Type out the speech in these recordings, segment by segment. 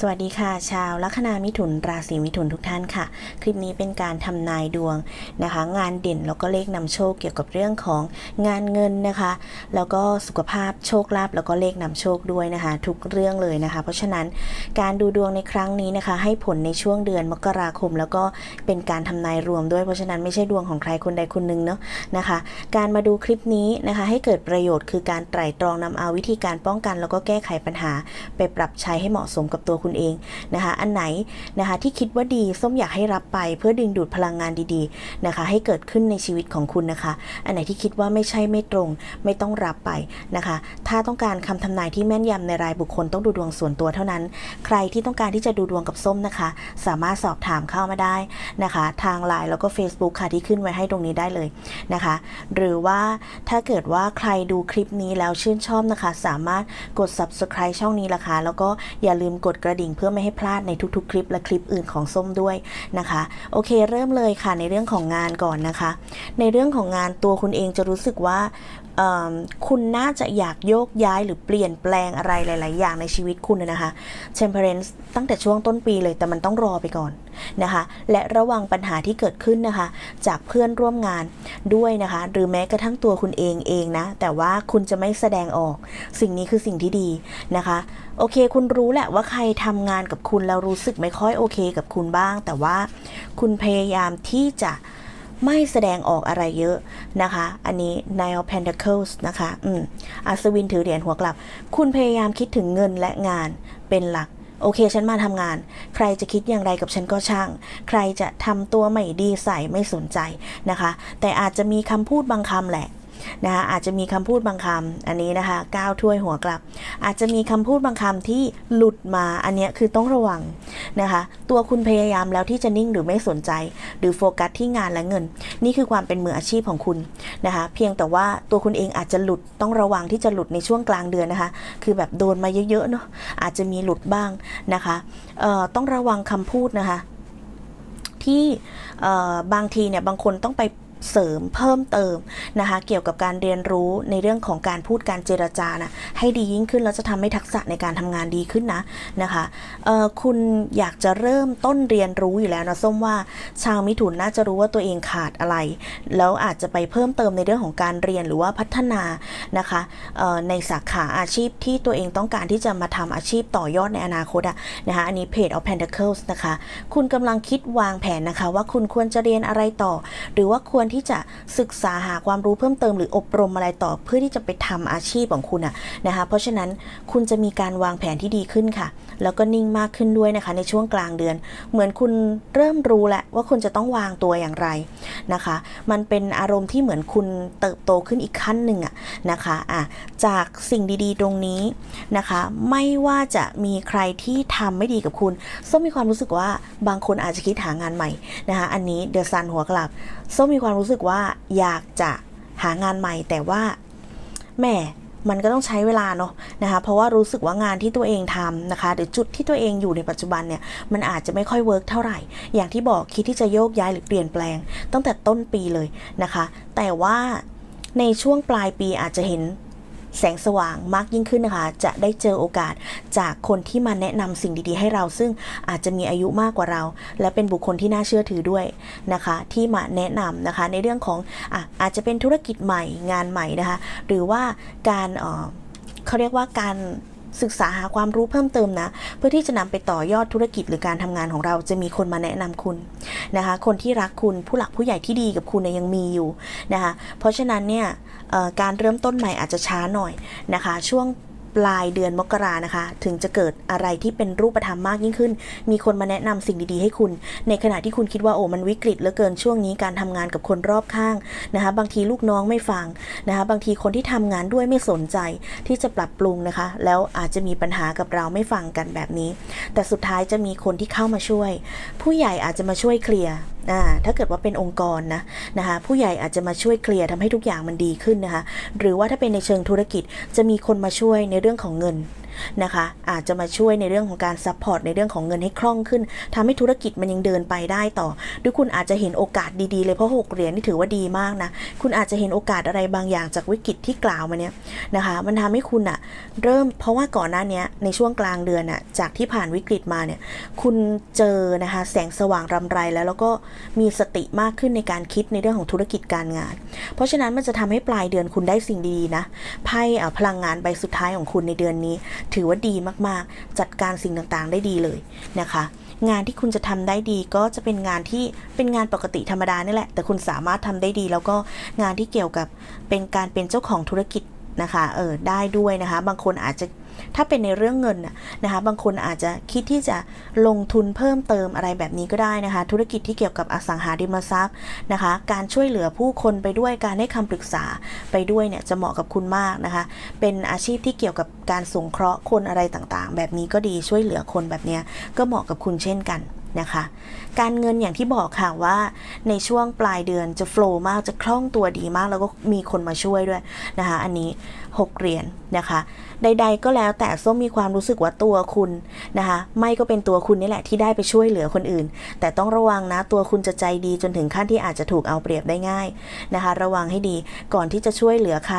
สวัสดีค่ะ ชาวลัคนามิถุนราศีมิถุนทุกท่านค่ะ คลิปนี้เป็นการทำนายดวงนะคะ งานเด่นแล้วก็เลขนำโชคเกี่ยวกับเรื่องของงานเงินนะคะ แล้วก็สุขภาพโชคลาภแล้วก็เลขนำโชคด้วยนะคะ ทุกเรื่องเลยนะคะ เพราะฉะนั้นการดูดวงในครั้งนี้นะคะ ให้ผลในช่วงเดือนมกราคม แล้วก็เป็นการทำนายรวมด้วยเพราะฉะนั้นไม่ใช่ดวงของใครคนใดคนหนึ่งเนาะนะคะ การมาดูคลิปนี้นะคะให้เกิดประโยชน์คือการไตร่ตรองนำเอาวิธีการป้องกัน แล้วก็แก้ไขปัญหา ไปปรับใช้ให้เหมาะสมกับตัวคุณเองนะคะ อันไหนนะคะที่คิดว่าดีส้มอยากให้รับไป เพื่อดึงดูดพลังงานดีๆนะคะ ให้เกิดขึ้นในชีวิตของคุณนะคะ อันไหนที่คิดว่าไม่ใช่ไม่ตรง ไม่ต้องรับไปนะคะ ถ้าต้องการคำทำนายที่แม่นยำในรายบุคคลต้องดูดวงส่วนตัวเท่านั้น ใครที่ต้องการที่จะดูดวงกับส้มนะคะ สามารถสอบถามเข้ามาได้นะคะ ทางไลน์แล้วก็ Facebook ค่ะที่ขึ้นไว้ให้ตรงนี้ได้เลยนะคะ หรือว่าถ้าเกิดว่าใครดูคลิปนี้แล้วชื่นชอบนะคะ สามารถกด subscribe ช่องนี้ละคะแล้วก็อย่าลืมกดกระดิ่งเพื่อไม่ให้พลาดในทุกๆ คลิปและคลิปอื่นของส้มด้วยนะคะ โอเค เริ่มเลยค่ะในเรื่องของงานก่อนนะคะ ในเรื่องของงานตัวคุณเองจะรู้สึกว่าคุณน่าจะอยากโยกย้ายหรือเปลี่ยนแปลงอะไรหลาย ๆ อย่างในชีวิตคุณนะคะ Temperance ตั้งแต่ช่วงต้นปีเลยแต่มันต้องรอไปก่อนนะคะ และระวังปัญหาที่เกิดขึ้นนะคะ จากเพื่อนร่วมงานด้วยนะคะ หรือแม้กระทั่งตัวคุณเองเองนะ แต่ว่าคุณจะไม่แสดงออก สิ่งนี้คือสิ่งที่ดีนะคะ โอเค คุณรู้แหละว่าใครทำงานกับคุณแล้วรู้สึกไม่ค่อยโอเค กับคุณบ้าง แต่ว่าคุณพยายามที่จะ ไม่แสดงออกอะไรเยอะนะคะ อันนี้ Nine of Pentacles นะคะอืมอัศวินถือเหรียญหัวกลับ คุณพยายามคิดถึงเงินและงานเป็นหลักโอเค ฉันมาทำงาน ใครจะคิดอย่างไรกับฉันก็ช่าง ใครจะทำตัวไม่ดีใส่ไม่สนใจนะคะ แต่อาจจะมีคำพูดบางคำแหละ นะคะอาจจะมีคำพูดบางคำอันนี้นะคะก้าวถ้วยหัวกลับ อาจจะมีคำพูดบางคำที่หลุดมาอันนี้คือต้องระวังนะคะ ตัวคุณพยายามแล้วที่จะนิ่งหรือไม่สนใจ หรือโฟกัสที่งานและเงิน นี่คือความเป็นมืออาชีพของคุณนะคะ เพียงแต่ว่าตัวคุณเองอาจจะหลุดต้องระวังที่จะหลุดในช่วงกลางเดือนนะคะ คือแบบโดนมาเยอะๆเนาะอาจจะมีหลุดบ้างนะคะต้องระวังคำพูดนะคะที่บางทีเนี่ยบางคนต้องไป เสริมเพิ่มเติมนะคะ เกี่ยวกับการเรียนรู้ในเรื่องของการพูดการเจรจานะให้ดียิ่งขึ้นแล้วจะทำให้ทักษะในการทำงานดีขึ้นนะนะคะคุณอยากจะเริ่มต้นเรียนรู้อยู่แล้วนะส้มว่าชาวมิถุนน่าจะรู้ว่าตัวเองขาดอะไร แล้วอาจจะไปเพิ่มเติมในเรื่องของการเรียนหรือว่าพัฒนานะคะในสาขาอาชีพที่ตัวเองต้องการที่จะมาทำอาชีพต่อยอดในอนาคตอะนะคะอันนี้เพจ of Pentacles นะคะ คุณกำลังคิดวางแผนนะคะ ว่าคุณควรจะเรียนอะไรต่อ หรือว่าควรที่จะศึกษาหาความรู้เพิ่มเติมหรืออบรมอะไรต่อเพื่อที่จะไปทำอาชีพของคุณอะนะคะ เพราะฉะนั้นคุณจะมีการวางแผนที่ดีขึ้นค่ะ แล้วก็นิ่งมากขึ้นด้วยนะคะ ในช่วงกลางเดือน เหมือนคุณเริ่มรู้แหล้วว่าคุณจะต้องวางตัวอย่างไรนะคะ มันเป็นอารมณ์ที่เหมือนคุณเติบโตขึ้นอีกขั้นหนึ่งอะนะคะอะจากสิ่งดีๆ ตรงนี้นะคะ ไม่ว่าจะมีใครที่ทำไม่ดีกับคุณส้มมีความรู้สึกว่าบางคนอาจจะคิดหางานใหม่นะคะ อันนี้เดอะซันหัวกลับส้มมีความรู้สึกว่าอยากจะหางานใหม่แต่ว่าแหม่มันก็ต้องใช้เวลาเนาะนะคะ เพราะว่ารู้สึกว่างานที่ตัวเองทำนะคะ หรือจุดที่ตัวเองอยู่ในปัจจุบันเนี่ย มันอาจจะไม่ค่อยเวิร์กเท่าไหร่ อย่างที่บอกคิดที่จะโยกย้ายหรือเปลี่ยนแปลง ตั้งแต่ต้นปีเลยนะคะ แต่ว่าในช่วงปลายปีอาจจะเห็น แสงสว่างมากยิ่งขึ้นนะคะ จะได้เจอโอกาสจากคนที่มาแนะนำสิ่งดีๆ ให้เราซึ่งอาจจะมีอายุมากกว่าเรา และเป็นบุคคลที่น่าเชื่อถือด้วยนะคะ ที่มาแนะนำนะคะ ในเรื่องของอะอาจจะเป็นธุรกิจใหม่งานใหม่นะคะ หรือว่าการเออเขาเรียกว่าการ ศึกษาหาความรู้เพิ่มเติมนะ เพื่อที่จะนำไปต่อยอดธุรกิจหรือการทำงานของเราจะมีคนมาแนะนำคุณนะคะ คนที่รักคุณผู้หลักผู้ใหญ่ที่ดีกับคุณเนี่ยยังมีอยู่นะคะ เพราะฉะนั้นเนี่ยการเริ่มต้นใหม่อาจจะช้าหน่อยนะคะ ช่วง ปลายเดือนมกรานะคะ ถึงจะเกิดอะไรที่เป็นรูปธรรมมากยิ่งขึ้น มีคนมาแนะนำสิ่งดีๆให้คุณ ในขณะที่คุณคิดว่าโอ้มันวิกฤตเหลือเกินช่วงนี้การทำงานกับคนรอบข้างนะคะ บางทีลูกน้องไม่ฟังนะคะบางทีคนที่ทำงานด้วยไม่สนใจที่จะปรับปรุงนะคะ แล้วอาจจะมีปัญหากับเราไม่ฟังกันแบบนี้ แต่สุดท้ายจะมีคนที่เข้ามาช่วย ผู้ใหญ่อาจจะมาช่วยเคลียร์ นะถ้าเกิดว่าเป็นองค์กรนะนะคะผู้ใหญ่อาจจะมาช่วยเคลียร์ทำให้ทุกอย่างมันดีขึ้นนะคะหรือว่าถ้าเป็นในเชิงธุรกิจจะมีคนมาช่วยในเรื่องของเงิน นะคะ อาจจะมาช่วยในเรื่องของการซัพพอร์ตในเรื่องของเงินให้คล่องขึ้นทำให้ธุรกิจมันยังเดินไปได้ต่อด้วยคุณอาจจะเห็นโอกาสดีๆเลยเพราะหกเหรียญนี่ถือว่าดีมากนะ คุณอาจจะเห็นโอกาสอะไรบางอย่างจากวิกฤตที่กล่าวมาเนี้ยนะคะ มันทำให้คุณอะเริ่มเพราะว่าก่อนหน้านี้ในช่วงกลางเดือนอะจากที่ผ่านวิกฤตมาเนี่ยคุณเจอนะคะแสงสว่างรำไรแล้วแล้วก็มีสติมากขึ้นในการคิดในเรื่องของธุรกิจการงาน เพราะฉะนั้นมันจะทำให้ปลายเดือนคุณได้สิ่งดีๆนะไพ่อ่อพลังงานใบสุดท้ายของคุณในเดือนนี้ถือว่าดีมากๆ จัดการสิ่งต่างๆ ได้ดีเลยนะคะ งานที่คุณจะทำได้ดีก็จะเป็นงานที่เป็นงานปกติธรรมดานี่แหละ แต่คุณสามารถทำได้ดี แล้วก็งานที่เกี่ยวกับเป็นการเป็นเจ้าของธุรกิจนะคะ เออได้ด้วยนะคะ บางคนอาจจะ ถ้าเป็นในเรื่องเงินนะคะ บางคนอาจจะคิดที่จะลงทุนเพิ่มเติมอะไรแบบนี้ก็ได้นะคะ ธุรกิจที่เกี่ยวกับอสังหาริมทรัพย์นะคะ การช่วยเหลือผู้คนไปด้วยการให้คำปรึกษาไปด้วยเนี่ยจะเหมาะกับคุณมากนะคะ เป็นอาชีพที่เกี่ยวกับการสงเคราะห์คนอะไรต่างๆ แบบนี้ก็ดีช่วยเหลือคนแบบนี้ก็เหมาะกับคุณเช่นกัน นะคะ การเงินอย่างที่บอกค่ะว่าในช่วงปลายเดือนจะโฟล์มากจะคล่องตัวดีมาก แล้วก็มีคนมาช่วยด้วยนะคะ อันนี้ 6 เหรียญนะคะ ใด ๆ ก็แล้วแต่ส้มมีความรู้สึกว่าตัวคุณนะคะ ไม่ก็เป็นตัวคุณนี่แหละที่ได้ไปช่วยเหลือคนอื่น แต่ต้องระวังนะตัวคุณจะใจดีจนถึงขั้นที่อาจจะถูกเอาเปรียบได้ง่ายนะคะ ระวังให้ดีก่อนที่จะช่วยเหลือใคร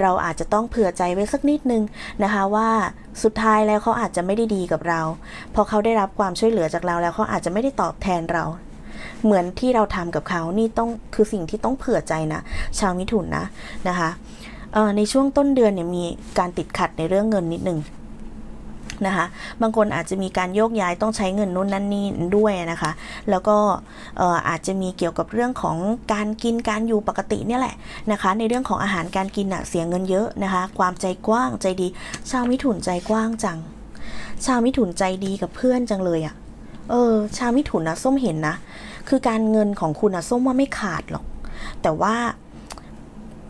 เราอาจจะต้องเผื่อใจไว้สักนิดนึงนะคะว่าสุดท้ายแล้วเขาอาจจะไม่ได้ดีกับเราพอเขาได้รับความช่วยเหลือจากเราแล้วเขาอาจจะไม่ได้ตอบแทนเรา เหมือนที่เราทำกับเขานี่ต้องคือสิ่งที่ต้องเผื่อใจนะชาวมิถุนนะนะคะในช่วงต้นเดือนเนี่ยมีการติดขัดในเรื่องเงินนิดนึง นะคะ บางคนอาจจะมีการโยกย้ายต้องใช้เงินนู่นนั่นนี่ด้วยนะคะ แล้วก็เอ่ออาจจะมีเกี่ยวกับเรื่องของการกินการอยู่ปกติเนี่ยแหละนะคะ ในเรื่องของอาหารการกินอะเสียเงินเยอะนะคะ ความใจกว้างใจดี ชาวมิถุนใจกว้างจัง ชาวมิถุนใจดีกับเพื่อนจังเลยอะเออ ชาวมิถุนนะส้มเห็นนะ คือการเงินของคุณนะส้มว่าไม่ขาดหรอก แต่ว่า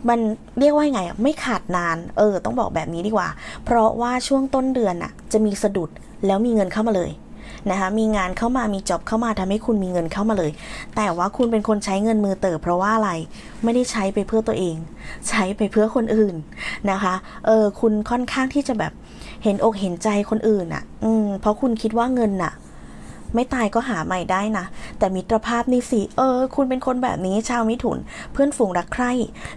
มันเรียกว่าไงอะไม่ขาดนาน เออ ต้องบอกแบบนี้ดีกว่า เพราะว่าช่วงต้นเดือนน่ะ จะมีสะดุดแล้วมีเงินเข้ามาเลยนะคะมีงานเข้ามามีจ็อบเข้ามาทำให้คุณมีเงินเข้ามาเลย แต่ว่าคุณเป็นคนใช้เงินมือเติบเพราะว่าอะไรไม่ได้ใช้ไปเพื่อตัวเอง ใช้ไปเพื่อคนอื่นนะคะเออคุณค่อนข้างที่จะแบบเห็นอกเห็นใจคนอื่นอะ อืมเพราะคุณคิดว่าเงินน่ะ ไม่ตายก็หาใหม่ได้นะ แต่มิตรภาพนี่สิเออ คุณเป็นคนแบบนี้ชาวมิถุน เพื่อนฝูงรักใคร่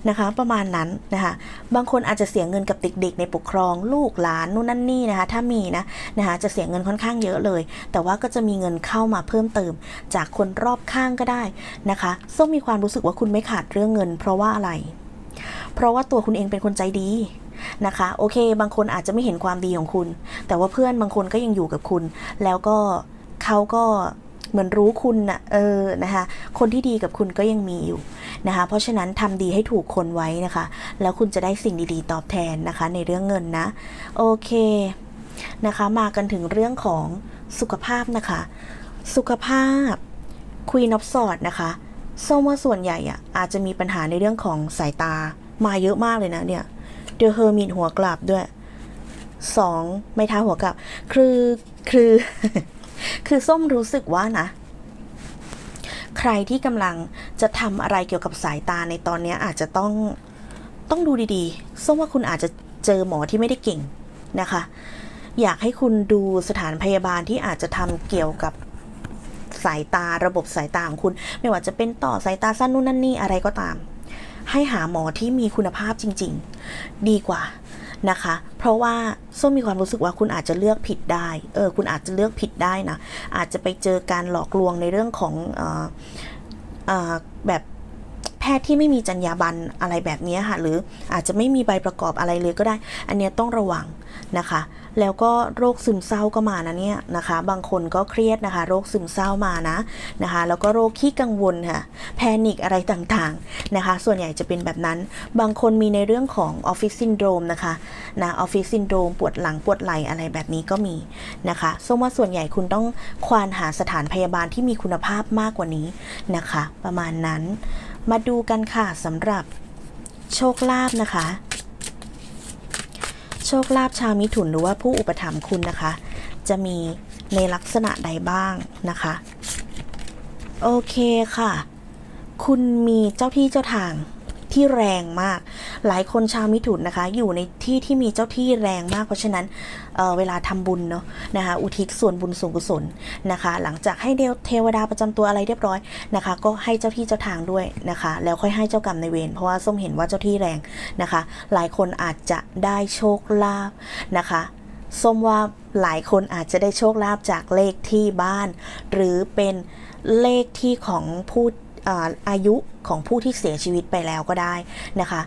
นะคะ ประมาณนั้นนะคะบางคนอาจจะเสียเงินกับเด็กๆ ในปกครองลูกหลานนู่นนั่นนี่นะคะ ถ้ามีนะนะคะจะเสียเงินค่อนข้างเยอะเลย แต่ว่าก็จะมีเงินเข้ามาเพิ่มเติม จากคนรอบข้างก็ได้นะคะส้มมีความรู้สึกว่าคุณไม่ขาดเรื่องเงิน เพราะว่าอะไร เพราะว่าตัวคุณเองเป็นคนใจดีนะคะโอเค บางคนอาจจะไม่เห็นความดีของคุณ แต่ว่าเพื่อนบางคนก็ยังอยู่กับคุณ แล้วก็ เขาก็เหมือนรู้คุณนะ่ะเออนะคะคนที่ดีกับคุณก็ยังมีอยู่นะคะเพราะฉะนั้นทำดีให้ถูกคนไว้นะคะ แล้วคุณจะได้สิ่งดีๆ ตอบแทนนะคะ ในเรื่องเงินนะ โอเคนะคะมากันถึงเรื่องของสุขภาพนะคะ สุขภาพ Queen of Swords นะคะส้มว่าส่วนใหญ่อะอาจจะมีปัญหาในเรื่องของสายตามาเยอะมากเลยนะเนี่ยเด e เฮอร์มินหัวกลับด้วยสองไม้ท้าหัวกลับ คือคือ คือส้มรู้สึกว่านะ ใครที่กำลังจะทำอะไรเกี่ยวกับสายตาในตอนนี้อาจจะต้องต้องดูดีๆ ส้มว่าคุณอาจจะเจอหมอที่ไม่ได้เก่งนะคะ อยากให้คุณดูสถานพยาบาลที่อาจจะทำเกี่ยวกับสายตาระบบสายตาของคุณ ไม่ว่าจะเป็นต่อสายตาสั้นนู่นนั่นนี่อะไรก็ตาม ให้หาหมอที่มีคุณภาพจริง ๆ ดีกว่า นะคะ เพราะว่าส้มมีความรู้สึกว่าคุณอาจจะเลือกผิดได้ เออ คุณอาจจะเลือกผิดได้นะ อาจจะไปเจอการหลอกลวงในเรื่องของออแบบแพทย์ที่ไม่มีจรรยาบรรณอะไรแบบนี้ค่ะ หรืออาจจะไม่มีใบประกอบอะไรเลยก็ได้ อันเนี้ยต้องระวังนะคะ แล้วก็โรคซึมเศร้าก็มานะเนี่ยนะคะ บางคนก็เครียดนะคะ โรคซึมเศร้ามานะนะคะ แล้วก็โรคขี้กังวลค่ะแพนิคอะไรต่างๆนะคะ ส่วนใหญ่จะเป็นแบบนั้น บางคนมีในเรื่องของออฟฟิศซินโดรมนะคะนะออฟฟิศซินโดรมปวดหลังปวดไหล่อะไรแบบนี้ก็มีนะคะส้มว่าส่วนใหญ่คุณต้องควานหาสถานพยาบาลที่มีคุณภาพมากกว่านี้นะคะ ประมาณนั้น มาดูกันค่ะสำหรับโชคลาภนะคะ โชคลาภชาวมิถุนหรือว่าผู้อุปถัมภ์คุณนะคะ จะมีในลักษณะใดบ้างนะคะ โอเคค่ะ คุณมีเจ้าที่เจ้าทาง ที่แรงมาก หลายคนชาวมิถุนนะคะ อยู่ในที่ที่มีเจ้าที่แรงมาก เพราะฉะนั้นเออเวลาทำบุญเนาะนะคะอุทิศส่วนบุญส่วนกุศลนะคะ หลังจากให้เทวดาประจำตัวอะไรเรียบร้อยนะคะ ก็ให้เจ้าที่เจ้าทางด้วยนะคะ แล้วค่อยให้เจ้ากรรมในเวรเพราะว่าส้มเห็นว่าเจ้าที่แรงนะคะ หลายคนอาจจะได้โชคลาภนะคะส้มว่าหลายคนอาจจะได้โชคลาภจากเลขที่บ้าน หรือเป็นเลขที่ของผู้ อายุของผู้ที่เสียชีวิตไปแล้วก็ได้นะคะ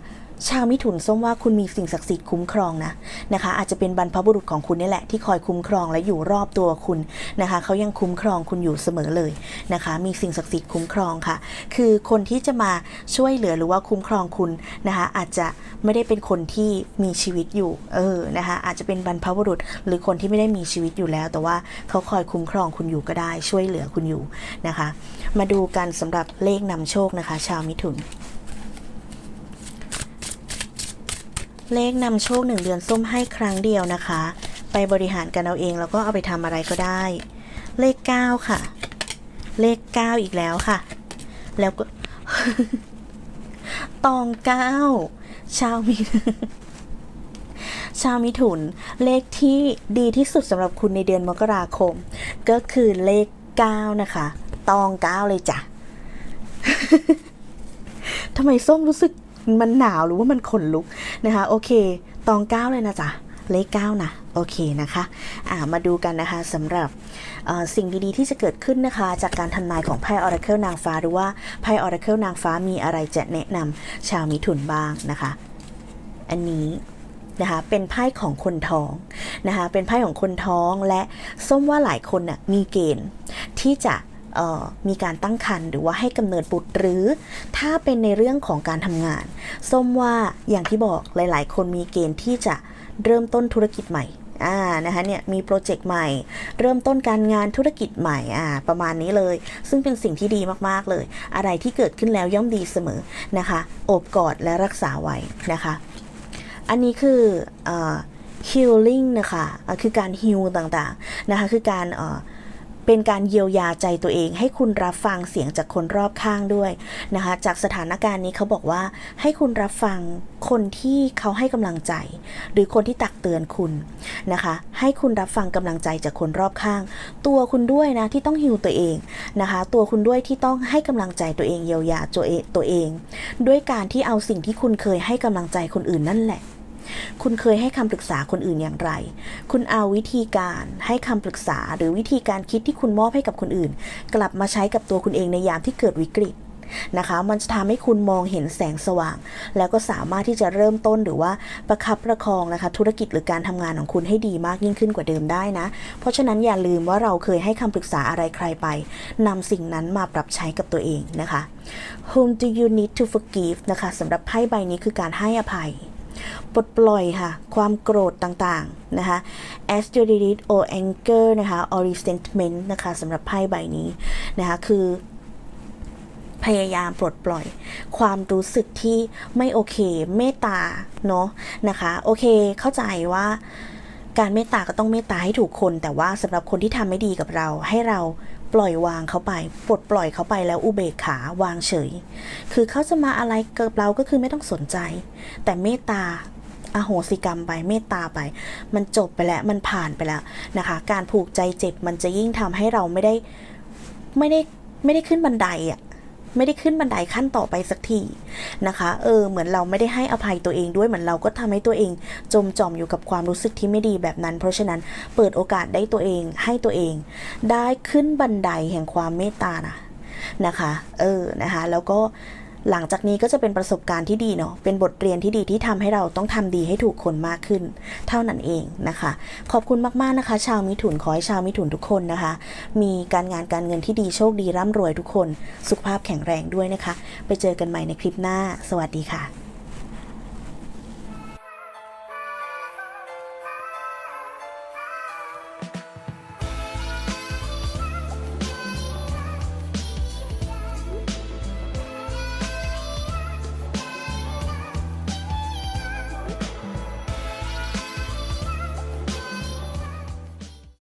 ชาวมิถุนส้มว่าคุณมีสิ่งศักดิ์สิทธิ์คุ้มครองนะนะคะ อาจจะเป็นบรรพบุรุษของคุณนี่แหละที่คอยคุ้มครองและอยู่รอบตัวคุณนะคะเขายังคุ้มครองคุณอยู่เสมอเลยนะคะ มีสิ่งศักดิ์สิทธิ์คุ้มครองค่ะ คือคนที่จะมาช่วยเหลือหรือว่าคุ้มครองคุณนะคะอาจจะไม่ได้เป็นคนที่มีชีวิตอยู่เออนะคะอาจจะเป็นบรรพบุรุษ หรือคนที่ไม่ได้มีชีวิตอยู่แล้ว แต่ว่าเขาคอยคุ้มครองคุณอยู่ก็ได้ช่วยเหลือคุณอยู่นะคะ มาดูกันสำหรับเลขนำโชคนะคะ ชาวมิถุน เลขนำโชคหนึ่งเดือนส้มให้ครั้งเดียวนะคะ ไปบริหารกันเอาเองแล้วก็เอาไปทำอะไรก็ได้ เลข 9 ค่ะ เลข 9 อีกแล้วค่ะ แล้วก็ ตอง 9 ชาวมิชาวมิถุนเลขที่ดีที่สุดสำหรับคุณในเดือนมกราคม ก็คือเลข 9 นะคะ ตอง 9 เลยจ้ะทำไมส้มรู้สึก มันหนาวหรือว่ามันขนลุกนะคะ โอเค ตองเก้าเลยนะจ๊ะ เลขเก้านะ โอเคนะคะอ่ามาดูกันนะคะสำหรับสิ่งดีๆที่จะเกิดขึ้นนะคะ จากการทำนายของไพ่ออราเคิลนางฟ้าหรือว่าไพ่ออราเคิลนางฟ้ามีอะไรจะแนะนำชาวมิถุนบ้างนะคะ อันนี้นะคะเป็นไพ่ของคนท้องนะคะเป็นไพ่ของคนท้องและส้มว่าหลายคนน่ะมีเกณฑ์ที่จะ มีการตั้งครรภ์หรือว่าให้กำเนิดบุตรหรือ ถ้าเป็นในเรื่องของการทำงานส้มว่าอย่างที่บอกหลาย ๆ คนมีเกณฑ์ที่จะเริ่มต้นธุรกิจใหม่อ่านะคะเนี่ยมีโปรเจกต์ใหม่ เริ่มต้นการงานธุรกิจใหม่อ่าประมาณนี้เลย ซึ่งเป็นสิ่งที่ดีมากๆเลย อะไรที่เกิดขึ้นแล้วย่อมดีเสมอนะคะโอบกอดและรักษาไว้นะคะ อันนี้คืออ healing นะคะะคือการ heal ต่างๆ นะคะ คือการ เป็นการเยียวยาใจตัวเองให้คุณรับฟังเสียงจากคนรอบข้างด้วยนะคะ จากสถานการณ์นี้เขาบอกว่าให้คุณรับฟังคนที่เขาให้กำลังใจ หรือคนที่ตักเตือนคุณนะคะ ให้คุณรับฟังกำลังใจจากคนรอบข้าง ตัวคุณด้วยนะที่ต้องฮิวตัวเองนะคะ ตัวคุณด้วยที่ต้องให้กำลังใจตัวเองเยียวยาตัวเองตัวเอง ด้วยการที่เอาสิ่งที่คุณเคยให้กำลังใจคนอื่นนั่นแหละ คุณเคยให้คำปรึกษาคนอื่นอย่างไร คุณเอาวิธีการให้คำปรึกษาหรือวิธีการคิดที่คุณมอบให้กับคนอื่น กลับมาใช้กับตัวคุณเองในยามที่เกิดวิกฤตนะคะ มันจะทำให้คุณมองเห็นแสงสว่าง แล้วก็สามารถที่จะเริ่มต้นหรือว่าประคับประคองนะคะ ธุรกิจหรือการทำงานของคุณให้ดีมากยิ่งขึ้นกว่าเดิมได้นะ เพราะฉะนั้นอย่าลืมว่าเราเคยให้คำปรึกษาอะไรใครไปนำสิ่งนั้นมาปรับใช้กับตัวเองนะคะ Whom do you need to forgive นะคะสำหรับไพ่ใบนี้คือการให้อภัย ปลดปล่อยค่ะ ความโกรธต่างๆ นะคะ as you did it or anger นะคะ or resentment นะคะสำหรับไพ่ใบนี้นะคะ คือพยายามปลดปล่อย ความรู้สึกที่ไม่โอเค เมตตาเนาะนะคะ โอเคเข้าใจว่าการเมตตาก็ต้องเมตตาให้ถูกคน แต่ว่าสำหรับคนที่ทำไม่ดีกับเรา ให้เรา ปล่อยวางเขาไปปลดปล่อยเขาไปแล้วอุเบกขาวางเฉย คือเขาจะมาอะไรกับเราก็คือไม่ต้องสนใจ แต่เมตตาอโหสิกรรมไปเมตตาไป มันจบไปแล้วมันผ่านไปแล้วนะคะ การผูกใจเจ็บมันจะยิ่งทำให้เราไม่ได้ไม่ได้ไม่ได้ขึ้นบันไดอะ ไม่ได้ขึ้นบันไดขั้นต่อไปสักทีนะคะ เออ เหมือนเราไม่ได้ให้อภัยตัวเองด้วยเหมือนเราก็ทำให้ตัวเอง จมจอมอยู่กับความรู้สึกที่ไม่ดีแบบนั้น เพราะฉะนั้นเปิดโอกาสได้ตัวเองให้ตัวเอง ได้ขึ้นบันไดแห่งความเมตตานะนะคะ เออนะคะ แล้วก็ หลังจากนี้ก็จะเป็นประสบการณ์ที่ดีเนาะ เป็นบทเรียนที่ดีที่ทำให้เราต้องทำดีให้ถูกคนมากขึ้น เท่านั้นเองนะคะ ขอบคุณมากๆนะคะ ชาวมิถุนขอให้ชาวมิถุนทุกคนนะคะ มีการงานการเงินที่ดีโชคดีร่ำรวยทุกคน สุขภาพแข็งแรงด้วยนะคะ ไปเจอกันใหม่ในคลิปหน้า สวัสดีค่ะ